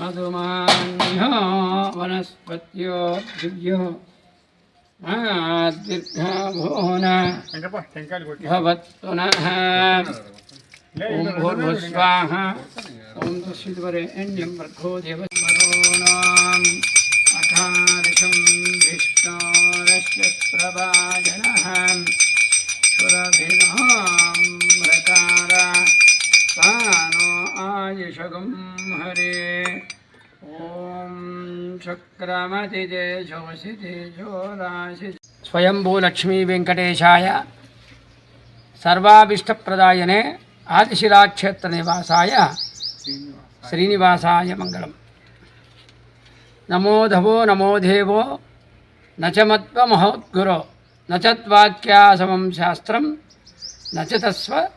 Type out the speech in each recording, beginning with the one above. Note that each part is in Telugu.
మధుమాన్యో వనస్పత్యో దివ్యో దీర్ఘభూన భవత్పునః ఓం భూర్భుస్వాహ ఓం తస్విద్వరేణ్యం విష్ణోరస్య సురభినాం మృకార తానో ఆయుషగం హరే ఓం శుక్రమతి తేజోసి తేజోరాశి స్వయంభూ లక్ష్మీ వెంకటేశాయ సర్వాభిష్టప్రదాయనే ఆదిశిలాక్షేత్ర నివాసాయ శ్రీనివాసాయ మంగళం నమో ధవో నమో దేవో నచమత్వమహోద్గురో నచత్వాక్యాసమం శాస్త్రం నచతస్వ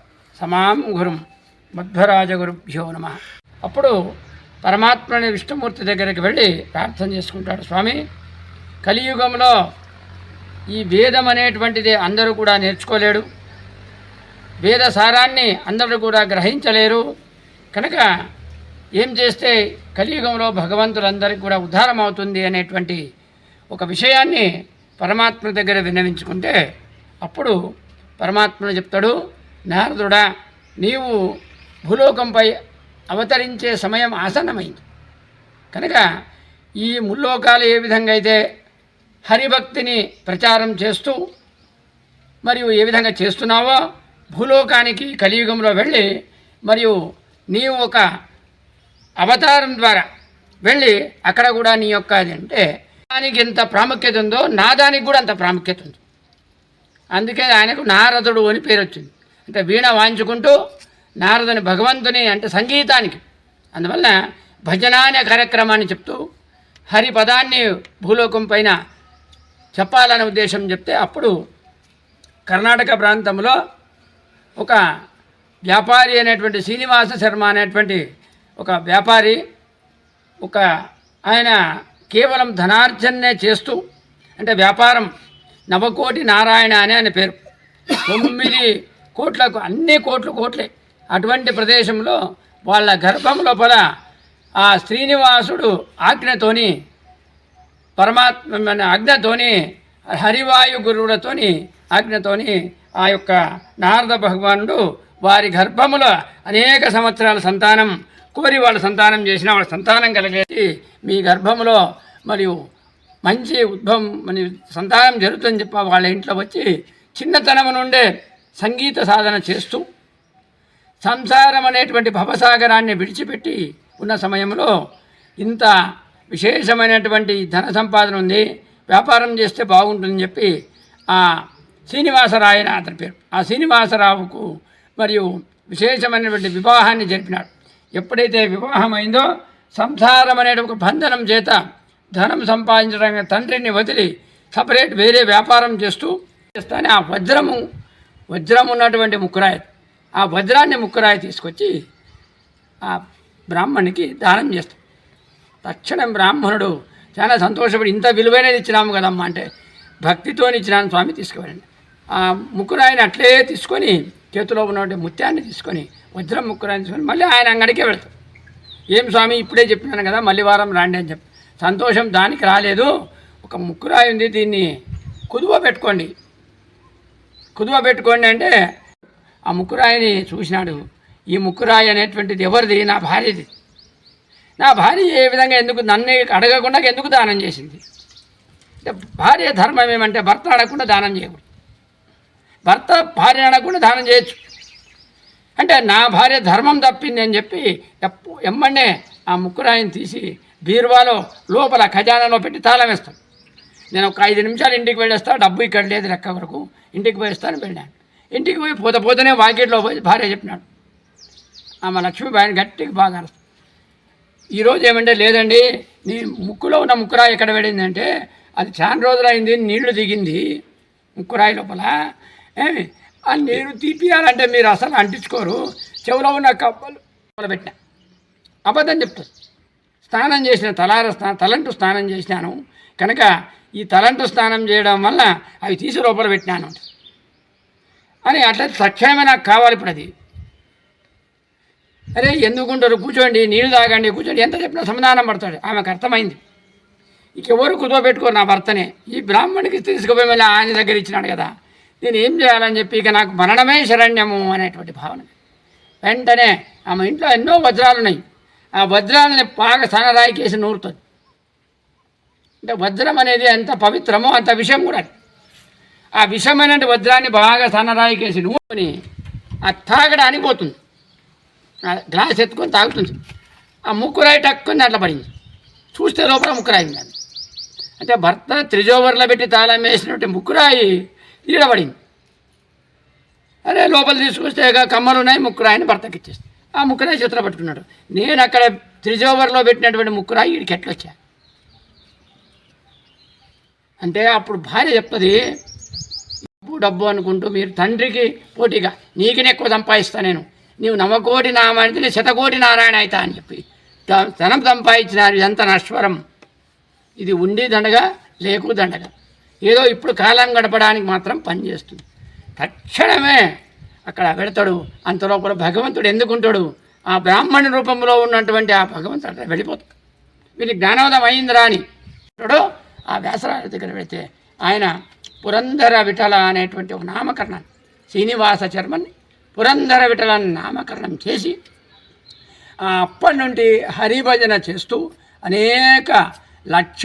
సమాం గురుం. మధ్వరాజగురుభ్యో నమ. అప్పుడు పరమాత్మని విష్ణుమూర్తి దగ్గరికి వెళ్ళి ప్రార్థన చేసుకుంటాడు స్వామి. కలియుగంలో ఈ వేదం అనేటువంటిది అందరూ కూడా నేర్చుకోలేడు. వేద సారాన్ని అందరూ కూడా గ్రహించలేరు. కనుక ఏం చేస్తే కలియుగంలో భగవంతులందరికీ కూడా ఉద్ధారం అవుతుంది అనేటువంటి ఒక విషయాన్ని పరమాత్మ దగ్గర విన్నవించుకుంటే అప్పుడు పరమాత్మను చెప్తాడు నారదుడా నీవు భూలోకంపై అవతరించే సమయం ఆసన్నమైంది. కనుక ఈ ముల్లోకాలు ఏ విధంగా అయితే హరిభక్తిని ప్రచారం చేస్తూ మరియు ఏ విధంగా చేస్తున్నావో భూలోకానికి కలియుగంలో వెళ్ళి మరియు నీవు ఒక అవతారం ద్వారా వెళ్ళి అక్కడ కూడా నీ యొక్క అది అంటే దానికి ఎంత ప్రాముఖ్యత ఉందో నాదానికి కూడా అంత ప్రాముఖ్యత ఉంది. అందుకే ఆయనకు నారదుడు అని పేరు వచ్చింది. అంటే వీణ వాయించుకుంటూ నారదుని భగవంతుని అంటే సంగీతానికి. అందువల్ల భజన అనే కార్యక్రమాన్ని చెప్తూ హరి పదాన్ని భూలోకం పైన చెప్పాలనే ఉద్దేశం చెప్తే అప్పుడు కర్ణాటక ప్రాంతంలో ఒక వ్యాపారి అనేటువంటి శ్రీనివాస శర్మ అనేటువంటి ఒక వ్యాపారి ఒక ఆయన కేవలం ధనార్జననే చేస్తూ అంటే వ్యాపారం నవకోటి నారాయణ అని ఆయన పేరు. తొమ్మిది కోట్లకు అన్ని కోట్లు కోట్లే. అటువంటి ప్రదేశంలో వాళ్ళ గర్భం లోపల ఆ శ్రీనివాసుడు ఆజ్ఞతోని పరమాత్మ ఆజ్ఞతోని హరివాయు గురువులతోని ఆజ్ఞతోని ఆ యొక్క నారద భగవానుడు వారి గర్భములో అనేక సంవత్సరాల సంతానం కోరి వాళ్ళ సంతానం చేసిన వాళ్ళ సంతానం కలిగేసి మీ గర్భములో మరియు మంచి ఉద్భవం మరి సంతానం జరుగుతుందని చెప్పి వాళ్ళ ఇంట్లో వచ్చి చిన్నతనం నుండే సంగీత సాధన చేస్తూ సంసారం అనేటువంటి భవసాగరాన్ని విడిచిపెట్టి ఉన్న సమయంలో ఇంత విశేషమైనటువంటి ధన సంపాదన ఉంది వ్యాపారం చేస్తే బాగుంటుందని చెప్పి ఆ శ్రీనివాసరాయన అతని పేరు. ఆ శ్రీనివాసరావుకు మరియు విశేషమైనటువంటి వివాహాన్ని జరిపినాడు. ఎప్పుడైతే వివాహమైందో సంసారం అనే ఒక బంధనం చేత ధనం సంపాదించడానికి తండ్రిని వదిలి సపరేట్ వేరే వ్యాపారం చేస్తూ చేస్తానే ఆ వజ్రము వజ్రం ఉన్నటువంటి ముక్కురాయి ఆ వజ్రాన్ని ముక్కురాయి తీసుకొచ్చి ఆ బ్రాహ్మణునికి దానం చేస్తాం. తక్షణం బ్రాహ్మణుడు చాలా సంతోషపడి ఇంత విలువైనది ఇచ్చినాము కదమ్మా అంటే భక్తితో ఇచ్చినాను స్వామి తీసుకువెళ్ళండి. ఆ ముక్కురాయిని అట్లే తీసుకొని చేతిలో ఉన్నటువంటి ముత్యాన్ని తీసుకొని వజ్రం ముక్కురాయిని మళ్ళీ ఆయన అంగడికే వెళ్తాం ఏం స్వామి ఇప్పుడే చెప్పినాను కదా మళ్ళీ వారం రాండి అని చెప్పి. సంతోషం దానికి రాలేదు. ఒక ముక్కురాయి ఉంది దీన్ని కుదువ పెట్టుకోండి. కుదువ పెట్టుకోండి అంటే ఆ ముక్కురాయిని చూసినాడు. ఈ ముక్కురాయి అనేటువంటిది ఎవరిది? నా భార్యది. నా భార్య ఏ విధంగా ఎందుకు నన్ను అడగకుండా ఎందుకు దానం చేసింది? అంటే భార్య ధర్మం ఏమంటే భర్త అడగకుండా దానం చేయకూడదు. భర్త భార్య అడగకుండా దానం చేయొచ్చు. అంటే నా భార్య ధర్మం తప్పింది అని చెప్పి ఎప్పు ఎమ్మండే ఆ ముక్కురాయిని తీసి బీరువాలో లోపల ఖజానాలో పెట్టి తాళం వేస్తాను నేను ఒక ఐదు నిమిషాలు ఇంటికి వెళ్ళేస్తా డబ్బు ఇక్కడ లేదు లెక్క వరకు. ఇంటికి పోయిస్తాను వెళ్ళాను. ఇంటికి పోయి పోత పోతనే వాకిట్లో పోయి భార్య చెప్పినాడు. ఆమె లక్ష్మీబాయిని గట్టిగా బాగా ఈరోజు ఏమంటే లేదండి నీ ముక్కులో ఉన్న ముక్కురాయి ఎక్కడ పడిందంటే అది చాలా రోజులు అయింది నీళ్ళు దిగింది ముక్కురాయి లోపల. ఏమి? అని నేను తీపియాలంటే మీరు అసలు అంటించుకోరు. చెవులో ఉన్న కప్పలు లోపల పెట్టిన. అబద్ధం చెప్తారు స్నానం చేసిన తలార స్నానం తలంటు స్నానం చేసినాను. కనుక ఈ తలంటు స్నానం చేయడం వల్ల అవి తీసి లోపల పెట్టినాను అని అట్లా తక్షణమే నాకు కావాలి ఇప్పుడు అది. అరే ఎందుకుంటారు కూర్చోండి నీళ్ళు తాగండి కూర్చోండి. ఎంత చెప్పినా సమాధానం పడతాడు. ఆమెకు అర్థమైంది. ఇక ఎవరు కుదవబెట్టుకోరు నా భర్తనే. ఈ బ్రాహ్మణికి తీసుకుపోయి మళ్ళీ ఆయన దగ్గర ఇచ్చినాడు కదా. నేను ఏం చేయాలని చెప్పి ఇక నాకు మరణమే శరణ్యము అనేటువంటి భావన. వెంటనే ఆమె ఇంట్లో ఎన్నో వజ్రాలు ఉన్నాయి. ఆ వజ్రాలని బాగా సనరాయికేసి నూరుతుంది. అంటే వజ్రం అనేది ఎంత పవిత్రమో అంత విషయం కూడా ఆ విషమైన వజ్రాన్ని బాగా సన్నరాయికేసి నూరుకొని ఆ తాగడానికి పోతుంది. గ్లాస్ ఎత్తుకొని తాగుతుంది. ఆ ముక్కురాయి టక్కుని అట్లా పడింది. చూస్తే లోపల ముక్కురాయింది అంటే భర్త త్రిజోవర్లో పెట్టి తాళం వేసినటువంటి ముక్కురాయి ఈడబడింది అరే లోపల తీసుకొస్తే కమ్మలు ఉన్నాయి ముక్కురాయిని భర్తకి ఇచ్చేస్తే ఆ ముక్కురాయి చేతిలో పట్టుకున్నాడు. నేను అక్కడ త్రిజోవర్లో పెట్టినటువంటి ముక్కురాయి వీడికి ఎట్లొచ్చా అంటే అప్పుడు భార్య చెప్తుంది డబ్బు డబ్బు అనుకుంటూ మీరు తండ్రికి పోటీగా నీకునే ఎక్కువ సంపాదిస్తా నేను. నీవు నవకోటి నామానికి నేను శతకోటి నారాయణ అవుతా అని చెప్పి. ధ- ధనం సంపాదించినారు ఇదంతా నశ్వరం. ఇది ఉండి దండగా లేకు దండగా. ఏదో ఇప్పుడు కాలం గడపడానికి మాత్రం పనిచేస్తుంది తక్షణమే అక్కడ పెడతాడు అంతలోపల భగవంతుడు ఎందుకుంటాడు? ఆ బ్రాహ్మణ రూపంలో ఉన్నటువంటి ఆ భగవంతుడు అక్కడ వెళ్ళిపోతాడు. వీరికి జ్ఞానోదయం అయిందిరా అని ఆ వ్యాసరాజు దగ్గర పెడితే ఆయన పురంధర విఠల అనేటువంటి ఒక నామకరణాన్ని శ్రీనివాస చర్మని పురంధర విఠలాన్ని నామకరణం చేసి ఆ అప్పటి నుండి హరిభజన చేస్తూ అనేక లక్ష